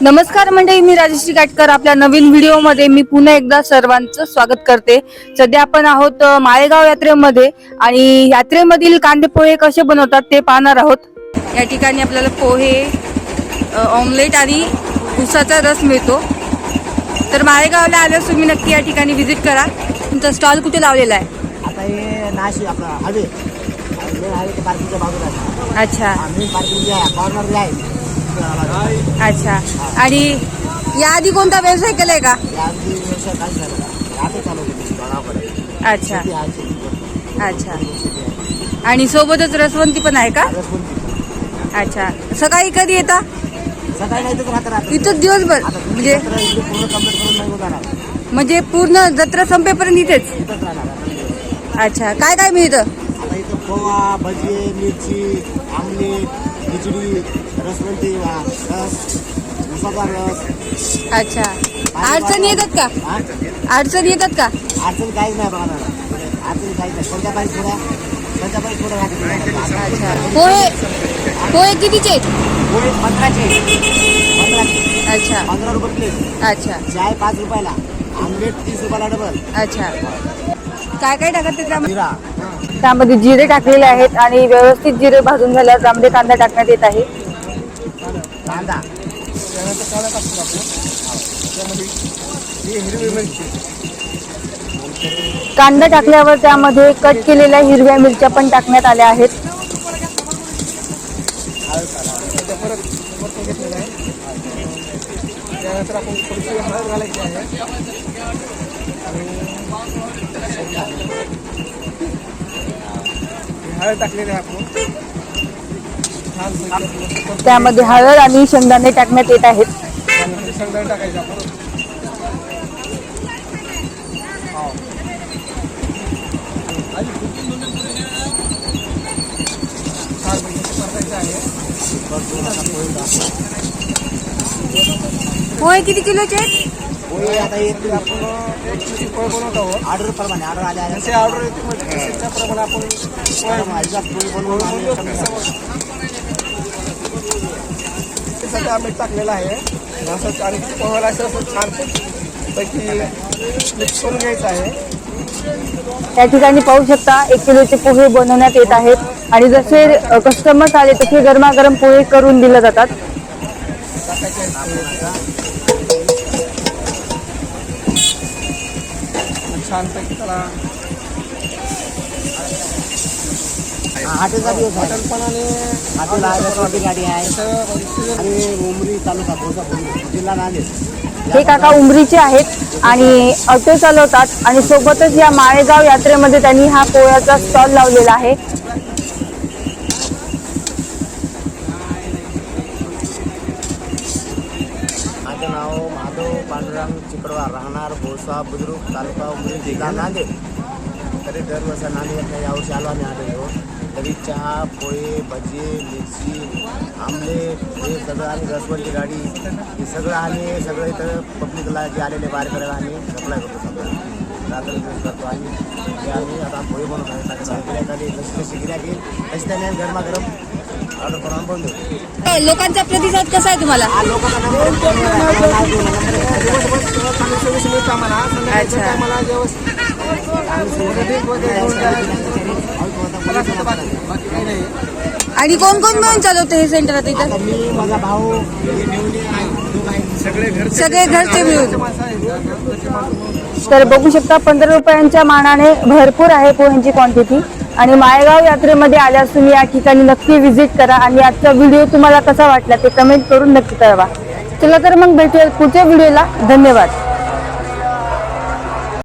नमस्कार मंडळी मी राजश्री काटकर आपल्या नवीन व्हिडिओमध्ये मी पुन्हा एकदा सर्वांचं स्वागत करते. सध्या आपण आहोत माळेगाव यात्रेमध्ये आणि यात्रेमधील कांदे पोहे कसे बनवतात ते पाहणार आहोत. या ठिकाणी आपल्याला पोहे ऑमलेट आणि उसाचा रस मिळतो. तर माळेगावला आल्यास तुम्ही नक्की या ठिकाणी व्हिजिट करा. तुमचा स्टॉल कुठे लावलेला हे आहे. अच्छा. अच्छा. आणि याआधी कोणता व्यवसाय केलाय का? अच्छा. अच्छा. आणि सोबतच रसवंती पण आहे का? अच्छा. सकाळी कधी येता? सकाळी इथंच दिवसभर. म्हणजे पूर्ण म्हणजे पूर्ण जत्रा संपेपर्यंत इथेच? अच्छा. काय काय मिळतं? इथं पोहा भजी मिरची आमलेट खिचडी रसवंती रस उसाचा रस. अच्छा. अडचणी येतात का? अडचणी येतात का? अडचण काहीच नाही बघा अडचण काहीच नाही. थोड्या संध्याकाळी थोडं? राहते अच्छा. पोहे पोहे कितीचे? पोहे पंधराचे. पंधराचे. अच्छा. पंधरा रुपये प्लेट अच्छा. चाय पाच रुपयाला. आमलेट तीस रुपयाला डबल अच्छा. काय काय टाकत ते जिरा. त्यामध्ये जिरे टाकलेले आहेत आणि व्यवस्थित जिरे भाजून झाल्यावर त्यामध्ये कांदा टाकण्यात येत आहे. कांदा. कांदा टाकल्यावर त्यामध्ये कट केलेल्या हिरव्या मिरच्या पण टाकण्यात आल्या आहेत. त्यानंतर हळद टाकलेली आहे आपण. त्यामध्ये हळद आणि शेंगदाणे टाकण्यात येत आहेत. शेंगदाणे टाकायचे आपण. हो. पोहे किती किलोचे? आहेत पोहे आता एक तर आपण एक किलोची पोहे बनवत आहोत. ऑर्डर प्रमाणे ऑर्डर आले आले जसे ऑर्डर येते म्हणजे तसे त्याप्रमाणे आपण बनवून आम्ही समजा त्यासाठी आम्ही टाकलेलं आहे. असं आणि पोहायला असं असं छान पैकी मिक्स करून घ्यायचं आहे. या ठिकाणी पाहू शकता एक किलोचे पोहे बनवण्यात येत आहेत. आणि जसे कस्टमर्स आले तसे गरमागरम पोहे करून दिले जातात. छानपैकी त्याला हॉटेलचा दिवस आहे. हॉटेलपणाने हॉटेल आहे रसवाटी गाडी आहे. असं आणि उमरी तालुका भोसा जिल्हा नांदेड. हे काका उमरीचे आहेत आणि ऑटो चालवतात आणि सोबतच या माळेगाव यात्रेमध्ये त्यांनी हा पोह्याचा स्टॉल लावलेला आहे. माझं नाव माधव पांडुरंग चिकडवा राहणार भोसा बुद्रुक तालुका उमरी जिल्हा नांदेड. तरी दरवर्षी नांदेड येत नाही यावर्षी आलो आम्ही आलेलो. तरी चहा पोहे भजी मिरची आमलेट हे सगळं आणि रसवंती गाडी. हे सगळं आम्ही सगळं इथं पब्लिकला जे आलेले बाहेरकडे आम्ही सप्लाय करतो सगळं. रात्र दिवस करतो आणि ते आम्ही आता पोहे बनवतो. आहे गिऱ्हाईक जशी जशी गिऱ्हाईक येईल. तशी त्याने गरमागरम लोकांचा प्रतिसाद कसा आहे तुम्हाला हा आणि कोण कोण मिळून चालवते हे सेंटर आता इथं माझा भाऊ हे. सगळे घर सगळे घरचे मिळून तर बघू शकता पंधरा रुपयांच्या मानाने भरपूर आहे पोह्यांची क्वांटिटी आणि माळेगाव यात्रेमध्ये आल्यास तुम्ही या ठिकाणी नक्की व्हिजिट करा आणि आजचा व्हिडिओ तुम्हाला कसा वाटला ते कमेंट करून नक्की कळवा. चला तर मग भेटूया पुढच्या व्हिडिओला धन्यवाद.